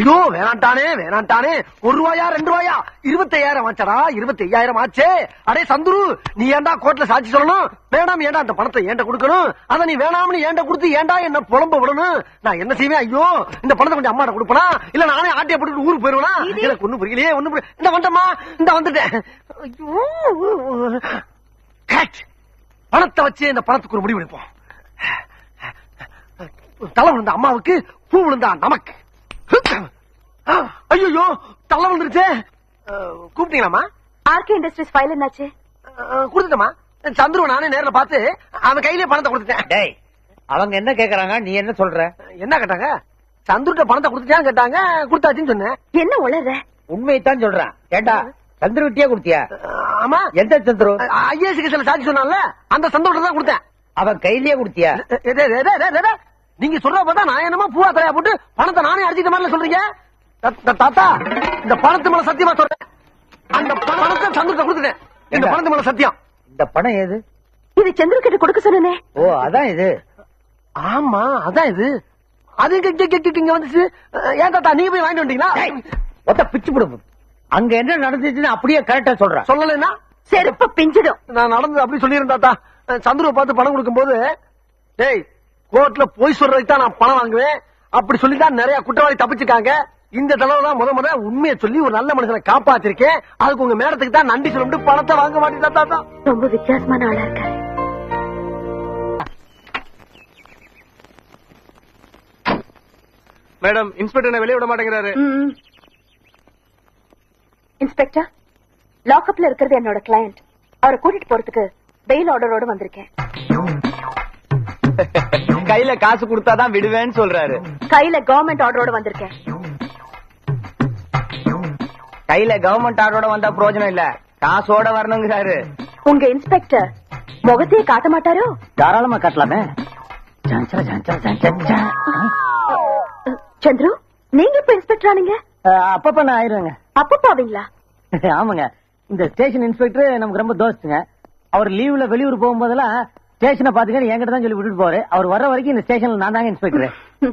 ஐயோ வேணாண்டானே வேணாண்டானே ஒரு ரூபாயா ரெண்டு ரூபாயா? இருபத்தி ஐயாயிரம் ஆச்சடா இருபத்தி ஐயாயிரம் ஆச்சே. அடே சந்துரு நீ ஏன்டா கோர்ட்ல சாட்சி சொல்லணும்? வேணாம் ஏன்டா அந்த பணத்தை ஏன்ட கொடுக்கணும்? அத நீ வேணாம்னு ஏன்ட கொடுத்து ஏன்டா என்ன புலம்ப விடணும்? நான் என்ன செய்வேன்? ஐயோ இந்த பணத்தை கொஞ்சம் அம்மாட்ட கொடுப்பனா? இல்ல நானே ஆட்டிய போட்டுட்டு ஊருக்கு போயிருவேனா? எனக்கு ஒண்ணும் புரியலையே புரியல இந்த வந்தம்மா இந்த வந்துட்டேன். ஐயோ. பணத்தை வச்சு இந்த பணத்துக்கு ஒரு முடிவு எடுப்போம். தலை விழுந்த அம்மாவுக்கு பூ விழுந்தா நமக்கு. ஐயோ தலை விழுந்துருச்சே அஹ், கூப்பிட்டீங்களாம்மா? ஆர்கே இண்டஸ்ட்ரீஸ் ஃபைல் என்னாச்சு? அஹ், கொடுத்துட்டேம்மா. சந்துருவ நானே நேர்ல பார்த்து அவன் கையிலே பணத்தை கொடுத்துட்டேன். டேய் அவங்க என்ன கேக்குறாங்க நீ என்ன சொல்ற? என்ன கேட்டாங்க? சந்துருட்ட பணத்தை கொடுத்துட்டான்னு கேட்டாங்க கொடுத்தாச்சுன்னு சொன்னேன். என்ன உளற உண்மையைத்தான் சொல்றான். ஏண்டா சந்திர விட்டியா கொடுத்தியா? ஆமா. எந்த சந்துரு? ஐஏஎஸ் கேஸ்ல சாட்சி சொன்னான்ல அந்த சந்தோஷம் தான் கொடுத்தேன். அவன் கையிலேயே கொடுத்தியா? நீங்க சொல்ற பார்த்தா நான் என்னமோ பூவா தலையா போட்டு பணத்தை நானே அடிச்சிட்ட மாதிரி சொல்றீங்க? தாத்தா இந்த பணத்து மேல சத்தியமா சொல்றேன். அந்த பணத்தை சந்தோஷத்தை கொடுத்துட்டேன். இந்த? பணத்து மேல சத்தியம். இந்த பணம் ஏது? இது சந்திர கிட்ட கொடுக்க சொன்னனே. ஓ அதான் இது. ஆமா அதான் இது. அது இங்க- வந்துச்சு. ஏன் தாத்தா நீங்க போய் வாங்கிட்டு வந்தீங்களா? ஒத்த பிச்சு போடு. அங்க என்ன நடந்துச்சுன்னு அப்படியே கரெக்டா சொல்றான் சொல்லலைன்னா? செருப்பு பிஞ்சிடும். நான் நடந்தது அப்படி சொல்லியிருந்தேன் தாத்தா. சந்துருவை பார்த்து பணம் கொடுக்கும்போது டேய் கோர்ட்ல போய் சொல்றதுக்கு தான் நான் பணம் வாங்குவேன். அப்படி சொல்லி தான் நிறைய குற்றவாளி தப்பிச்சுக்காங்க. இந்த தடவை தான் முத முத உண்மையை சொல்லி ஒரு நல்ல மனுஷனை காப்பாத்திருக்கேன். அதுக்கு உங்க மேடத்துக்கு தான் நன்றி சொல்லிட்டு பணத்தை வாங்க மாட்டேன் தாத்தா ரொம்ப வித்தியாசமான ஆளா இருக்காரு. மேடம் இன்ஸ்பெக்டர் என்ன வெளிய விட மாட்டேங்கிறாரு. இன்ஸ்பெக்டர் லாக்அப்ல இருக்கிறது என்னோட கிளையண்ட் அவரை கூட்டிட்டு போறதுக்கு பெயில் ஆர்டரோட வந்திருக்கேன். கையில காசு கொடுத்தாதான் விடுவேன்னு சொல்றாரு. கையில கவர்மெண்ட் ஆர்டரோட வந்திருக்கேன். கையில கவர்மெண்ட் ஆர்டரோட வந்தா பிரயோஜனம் இல்ல. காசோட வரணுங்கிறாரு. உங்க இன்ஸ்பெக்டர் முகத்தையே காட்ட மாட்டாரோ? தாராளமா காட்டலாமே. சந்துரு நீங்க இப்ப இன்ஸ்பெக்டர் ஆனீங்க? அப்பப்ப நான் ஆயிருவேங்க. அப்ப பாவீங்களா? ஆமாங்க. இந்த ஸ்டேஷன் இன்ஸ்பெக்டர் நமக்கு ரொம்ப தோஸ்துங்க. அவர் லீவ்ல வெளியூர் போகும்போதெல்லாம் ஸ்டேஷனை பாத்துக்க என்கிட்ட தான் சொல்லி விட்டுட்டு போறாரு. அவர் வர்ற வரைக்கும் இந்த ஸ்டேஷன்ல நான் தாங்க இன்ஸ்பெக்டர்.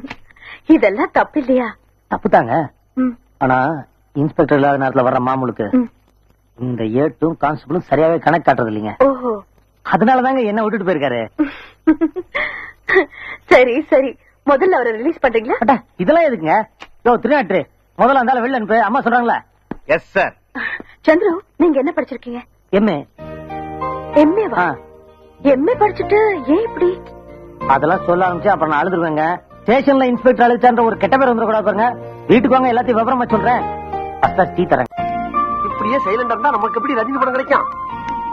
இதெல்லாம் தப்பு இல்லையா? தப்புதாங்க ம், ஆனா இன்ஸ்பெக்டர் இல்லாத நேரத்துல வர்ற மாமூலுக்கு. இந்த ஏட்டும் கான்ஸ்டபிளும் சரியாவே கணக்கு காட்டுறது இல்லைங்க. ஓஹோ. அதனாலதாங்க என்ன விட்டுட்டு போயிருக்காரு. சரி சரி. முதல்ல அவரை ரிலீஸ் பண்றீங்களா? இதெல்லாம் எதுக்குங்க? யோ திருநாட்டு முதல்ல அந்த வெளில அனுப்பு. அம்மா சொல்றாங்களா. எஸ் சார் சந்துரு நீங்க என்ன படிச்சிருக்கீங்க? எம்ஏ எம்ஏவா எம்ஏ படிச்சுட்டு? ஏன் இப்படி? அதெல்லாம் சொல்ல ஆரம்பிச்சு அப்புறம் நான் அழுதுருவேங்க. ஸ்டேஷன்ல இன்ஸ்பெக்டர் அழுச்சான்ற ஒரு கெட்ட பேர் வந்துடக்கூடாது பாருங்க. வீட்டுக்கு வாங்க எல்லாத்தையும் விவரமா சொல்றேன். ஃபர்ஸ்ட் டீ தரேன் இப்படியே சைலண்டா இருந்தா நமக்கு எப்படி ரஜினி படம் கிடைக்கும்?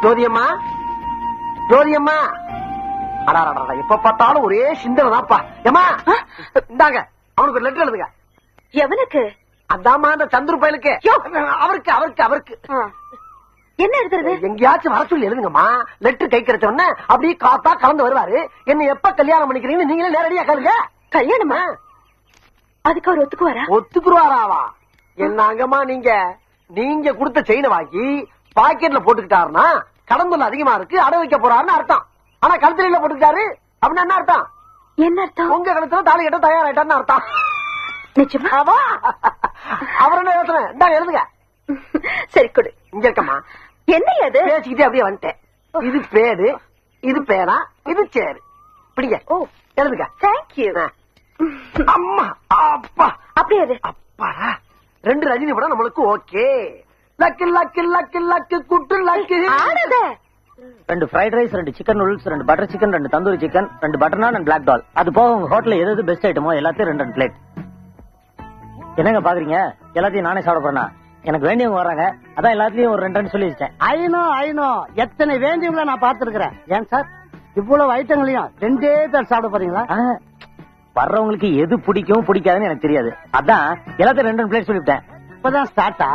ஜோதியம்மா? ஜோதியம்மா? அடாடா எப்ப பார்த்தாலும் ஒரே சிந்தனை தான்ப்பா. ஏமா இந்தாங்க அவனுக்கு ஒரு லெட்டர் எழுதுங்க. எவனுக்கு? அதாம்மா அந்த சந்துரு பயலுக்கு. யோ. அவருக்கு அவருக்கு அவருக்கு. என்ன எழுதுறது எங்கேயாச்சும் வர சொல்லி எழுதுங்கம்மா. லெட்டர் கை கிடைச்ச அப்படியே காத்தா கலந்து வருவாரு. என்ன எப்ப கல்யாணம் பண்ணிக்கிறீங்கன்னு நீங்களே நேரடியா கேளுங்க. கல்யாணமா? அதுக்கு அவர் ஒத்துக்குவாரா? ஒத்துக்குருவாராவா? என்னங்கம்மா நீங்க? நீங்க கொடுத்த செயினை வாங்கி பாக்கெட்ல போட்டுக்கிட்டாருன்னா கடந்தல் அதிகமா இருக்கு அடை வைக்க போறாருன்னு அர்த்தம். ஆனா கழுத்துல போட்டுக்கிட்டாரு அப்படின்னா என்ன அர்த்தம்? என்ன அர்த்தம்? உங்க கழுத்துல தாலி கட்ட தயாராயிட்டான்னு அர்த்தம். அவர் என்ன இந்தாங்க எழுதுங்க. சரி கொடு. இங்க இருக்கம்மா. என்ன அது? பேசிக்கிட்டே அப்படியே வந்துட்டேன். இது பேரு இது பேரா இது சேரு. பிடிங்க ஓ. எழுதுங்க. தேங்க்யூ. அம்மா அப்பா. அப்படியே அது அப்பாடா. ரெண்டு ரஜினி படம் நம்மளுக்கு okay. Luck luck luck luck good luck. ரெண்டு ஃப்ரைட் ரைஸ் ரெண்டு சிக்கன் நூடுல்ஸ் ரெண்டு பட்டர் சிக்கன் ரெண்டு தந்தூரி சிக்கன் ரெண்டு butter naan and black dal அது போக உங்க ஹோட்டல்ல எது எது பெஸ்ட் ஐட்டமோ எல்லாத்தையும் ரெண்டு ரெண்டு பிளேட் என்னங்க பாக்குறீங்க? எல்லாத்தையும் நானே சாப்பிட போறேனா? எனக்கு வேண்டியவங்க வர்றாங்க. அதான் எல்லாத்தையும் ஒரு ரெண்டு ரெண்டு சொல்லி வச்சேன் ஐநோ ஐநோ எத்தனை வேண்டியவங்கள நான் பார்த்திருக்கிறேன். ஏன் சார் இவ்வளவு ஐட்டங்களையும் ரெண்டே பேர் சாப்பிட போறீங்களா? வர்றவங்களுக்கு எது பிடிக்கும் பிடிக்காதுன்னு எனக்கு தெரியாது. அதான் எல்லாத்தையும் ரெண்டு ரெண்டு பிளேட் சொல்லிவிட்டேன். இப்பதான் ஸ்டார்ட்டா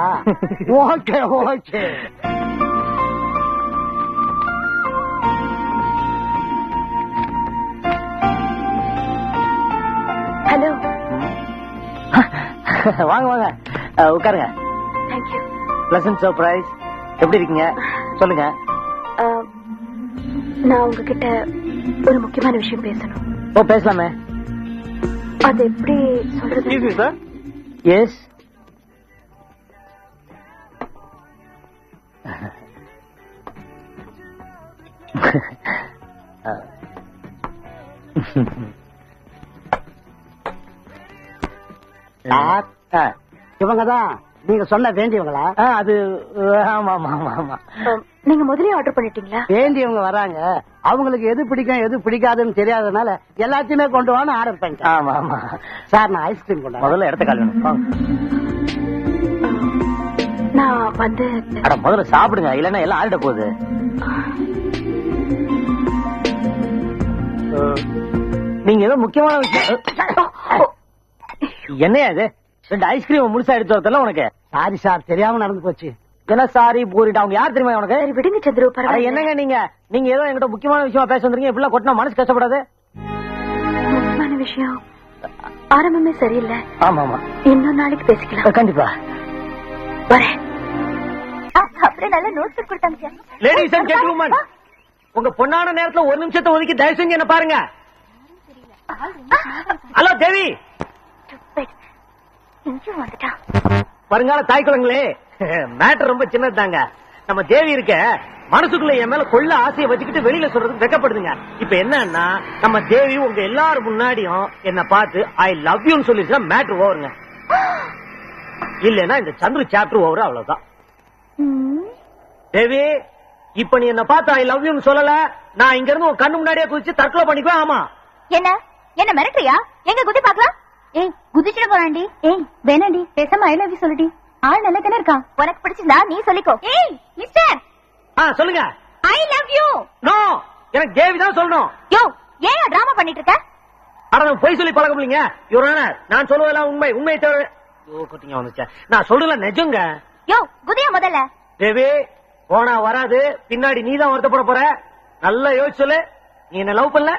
ஓகே ஓகே ஹலோ வாங்க வாங்க. உட்காருங்க. தேங்க்யூ பிளசன்ட் சர்ப்ரைஸ் எப்படி இருக்கீங்க? சொல்லுங்க. நான் உங்ககிட்ட ஒரு முக்கியமான விஷயம் பேசணும். ஓ பேசலாமே. அது எப்படி சொல்றது? சார் எஸ் சார் இவங்க தான் நீங்க சொன்ன வேண்டியவங்களா? அது ஆமா ஆமா ஆமா ஆமா. நீங்க முதலே ஆர்டர் பண்ணிட்டீங்களா? வேண்டியவங்க வராங்க. அவங்களுக்கு எது பிடிக்கும் எது பிடிக்காதுன்னு தெரியாதனால எல்லாத்தையுமே கொண்டு வான்னு ஆர்டர் பண்ணிட்டேன். ஆமா ஆமா. சார் நான் ஐஸ்கிரீம் கொண்டு வரேன். முதல்ல இடத்த கால் வாங்க. நான் வந்து அட முதல்ல சாப்பிடுங்க. இல்லன்னா எல்லாம் ஆறிட போகுது. நீங்க ஏதோ முக்கியமான விஷயம். என்னையா இது? ரெண்டு ஐஸ்கிரீம் முழுசா எடுத்து வரதுல உனக்கு. சாரி சார் தெரியாம நடந்து போச்சு. என்ன சாரி பூரிட்டா அவங்க யார் தெரியுமா உனக்கு? சரி விடுங்க சந்திரு. பரவாயில்ல. என்னங்க நீங்க? நீங்க ஏதோ என்கிட்ட முக்கியமான விஷயமா பேச வந்திருக்கீங்க. இப்படிலாம் கொட்டினா மனசு கஷ்டப்படாது. முக்கியமான விஷயம். ஆரம்பமே சரியில்லை. ஆமா ஆமா இன்னொரு நாளைக்கு பேசிக்கலாம். கண்டிப்பா. வரேன். அப்படியே நல்ல நோட்ஸ் கொடுத்தாங்க. லேடிஸ் அண்ட் ஜென்டில்மேன் உங்க பொண்ணான நேரத்துல ஒரு நிமிஷத்தை ஒதுக்கி தயவு செஞ்சு என்ன பாருங்க. ஹலோ தேவி. இங்கே வந்துட்டான் வருங்கால தாய் குழந்தைங்களே மேட்டர் ரொம்ப சின்னதுதாங்க. நம்ம தேவி இருக்க மனசுக்குள்ள என் மேல கொள்ள ஆசையை வச்சுக்கிட்டு வெளியில சொல்றதுக்கு வெக்கப்படுதுங்க. இப்ப என்னன்னா நம்ம தேவி உங்க எல்லாரும் முன்னாடியும் என்ன பார்த்து ஐ லவ் யூன்னு சொல்லிச்சுன்னா மேட்டர் ஓவருங்க இல்லைன்னா இந்த சந்துரு சாப்டர் ஓவர் அவ்வளவுதான். தேவி இப்ப நீ என்ன பார்த்து ஐ லவ் யூன்னு சொல்லல நான் இங்க இருந்து உன் கண்ணு முன்னாடியே குதிச்சு தற்கொலை பண்ணிக்குவேன் ஆமா. என்ன? என்ன மிரட்டுறியா? எங்க குதி பாக்கலாம் ஏய் குதிச்சிட போறாண்டி ஏய் வேணாண்டி பேசாம ஐ லவ் யூ சொல்லுடி. ஆள் நல்ல தானே இருக்கான் உனக்கு பிடிச்சிருந்தா நீ சொல்லிக்கோ. ஏய் மிஸ்டர் ஆ சொல்லுங்க. ஐ லவ் யூ நோ எனக்கு தேவி தான் சொல்லணும். யோ ஏன் டிராமா பண்ணிட்டு இருக்க ஆனா நான் பொய் சொல்லி பழக்கம் இல்லைங்க இவரான நான் சொல்லுவதெல்லாம் உண்மை. உண்மை தவிர ஐயோ குத்திங்க வந்துச்சேன் நான் சொல்றதுல நிஜங்க. யோ குதியா முதல்ல. தேவி போனா வராது. பின்னாடி நீ தான் வருத்தப்பட போற. நல்லா யோசிச்சு சொல்லு. நீ என்ன லவ் பண்ணல?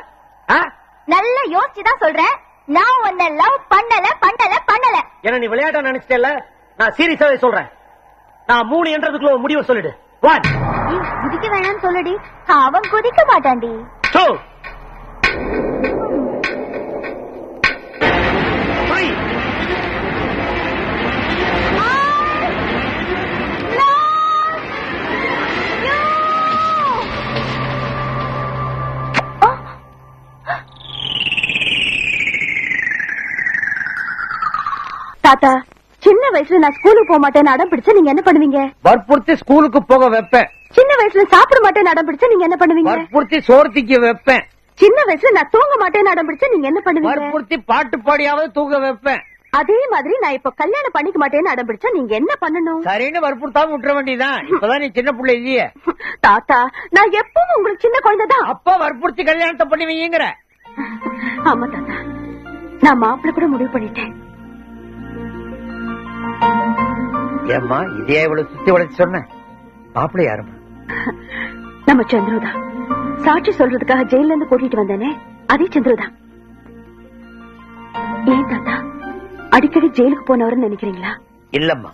நல்லா யோசிச்சு தான் சொல்றேன். நான் உன்னை லவ் பண்ணல பண்ணல பண்ணல. என்ன நீ விளையாட்டா நினைச்சிட்டல நான் சீரியஸாவே சொல்றேன். நான் மூணு என்றதுக்குள்ள முடிவை சொல்லிடு. ஒன் குதிக்க வேணாம்னு சொல்லுடி. அவன் குதிக்க மாட்டான்டி. டூ தாத்தா சின்ன வயசுல நான் ஸ்கூலுக்கு போக மாட்டேன்னு அடம் பிடிச்சா நீங்க என்ன பண்ணுவீங்க? வற்புறுத்தி ஸ்கூலுக்கு போக வைப்பேன். சின்ன வயசுல சாப்பிட மாட்டேன்னு அடம் பிடிச்சா நீங்க என்ன பண்ணுவீங்க? வற்புறுத்தி சோர்த்திக்கு வைப்பேன். சின்ன வயசுல நான் தூங்க மாட்டேன்னு அடம் பிடிச்சா நீங்க என்ன பண்ணுவீங்க? வற்புறுத்தி பாட்டு பாடியாவது தூங்க வைப்பேன். அதே மாதிரி நான் இப்ப கல்யாணம் பண்ணிக்க மாட்டேன்னு அடம் பிடிச்சா நீங்க என்ன பண்ணணும்? சரின்னு வற்புறுத்தாம விட்டுற வேண்டியதான் இப்பதான் நீ சின்ன பிள்ளை இல்லையே. தாத்தா நான் எப்பவும் உங்களுக்கு சின்ன குழந்தைதான் அப்ப வற்புறுத்தி கல்யாணத்தை பண்ணி வைங்கிற ஆமா தாத்தா நான் மாப்பிள்ள கூட முடிவு பண்ணிட்டேன். ஏம்மா இதே இவ்வளவு சுத்தி வளைச்சு சொன்ன? மாப்பிள்ளை யாருமா நம்ம சந்துருதான் சாட்சி சொல்றதுக்காக ஜெயில இருந்து கூட்டிட்டு வந்தேனே அதே சந்துருதான் ஏன் தாத்தா அடிக்கடி ஜெயிலுக்கு போனவர்னு நினைக்கிறீங்களா? இல்லம்மா.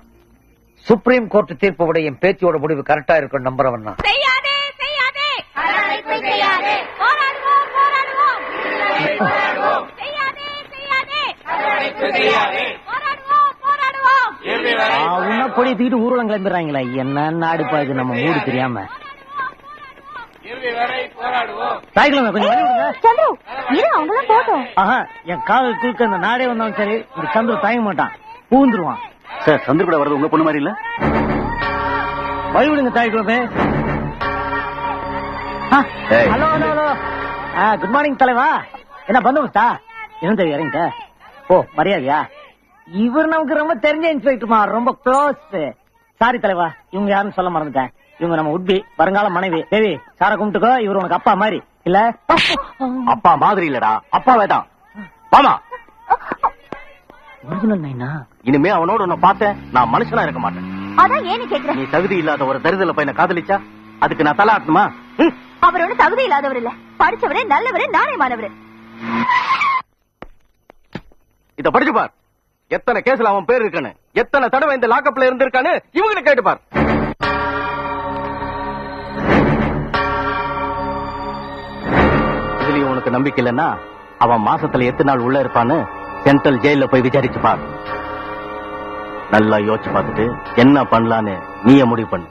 சுப்ரீம் கோர்ட் தீர்ப்பு என் பேத்தியோட முடிவு கரெக்டா இருக்கும் நம்புறவன் செய்யாதே செய்யாதே செய்யாதே போராடுவோம் போராடுவோம் செய்யாதே செய்யாதே போராடுவோம் போராடுவோம் உன்ன கொடி தூக்கிட்டு ஊர்வலம் கிளம்பிடுறாங்களா என்ன நாடுப்பா இது நம்ம மூடு தெரியாம. தாய்க்கிழமை கொஞ்சம் போட்டோம் ஆஹா என் காதல் குறுக்க இந்த நாடே வந்தாலும் சரி. இந்த சந்திர தயங்க மாட்டான். பூந்துருவான் சார் சந்திர கூட வரது உங்க பொண்ணு மாதிரி இல்ல? வழி விடுங்க தாய்க்கிழமை. Hello hello hello. Good morning தலைவா. என்ன பந்தோபஸ்தா? என்ன தெரியும் இறங்கிட்ட? ஓ மரியாதையா? இவர் நமக்கு ரொம்ப தெரிஞ்ச இன்ஸ்பெக்டர்மா ரொம்ப க்ளோஸ் சாரி தலைவா இவங்க யாருன்னு சொல்ல மறந்துட்டேன். இவங்க நம்ம உட்பி வருங்கால மனைவி. தேவி சார கும்பிட்டுக்கோ இவர் உனக்கு அப்பா மாதிரி. இல்ல? அப்பா மாதிரி இல்லடா. அப்பாவே தான். மாமா ஒரிஜினல் நைனா? இனிமே அவனோட உன்னை பார்த்தேன். நான் மனுஷனா இருக்க மாட்டேன். அதான் ஏன்னு கேக்குறேன். நீ தகுதி இல்லாத ஒரு தருதல பையனை காதலிச்சா? அதுக்கு நான் தலாட்டணுமா ம். அவர் ஒண்ணு தகுதி இல்லாதவர் இல்ல. படிச்சவரு நல்லவரு நாணயமானவரு. இத படிச்சு பார். எத்தனை கேஸ்ல அவன் பேர் இருக்கானு எத்தனை தடவை இந்த லாக்கப்ல இருந்திருக்கானு இவங்க கேட்டுப்பார் இதுலயும் உனக்கு நம்பிக்கை இல்லைன்னா அவன் மாசத்துல எத்தனை நாள் உள்ள இருப்பான்னு சென்ட்ரல் ஜெயில போய் விசாரிச்சு பார். நல்லா யோசிச்சு பார்த்துட்டு என்ன பண்ணலான்னு நீயே முடிவு பண்ணு.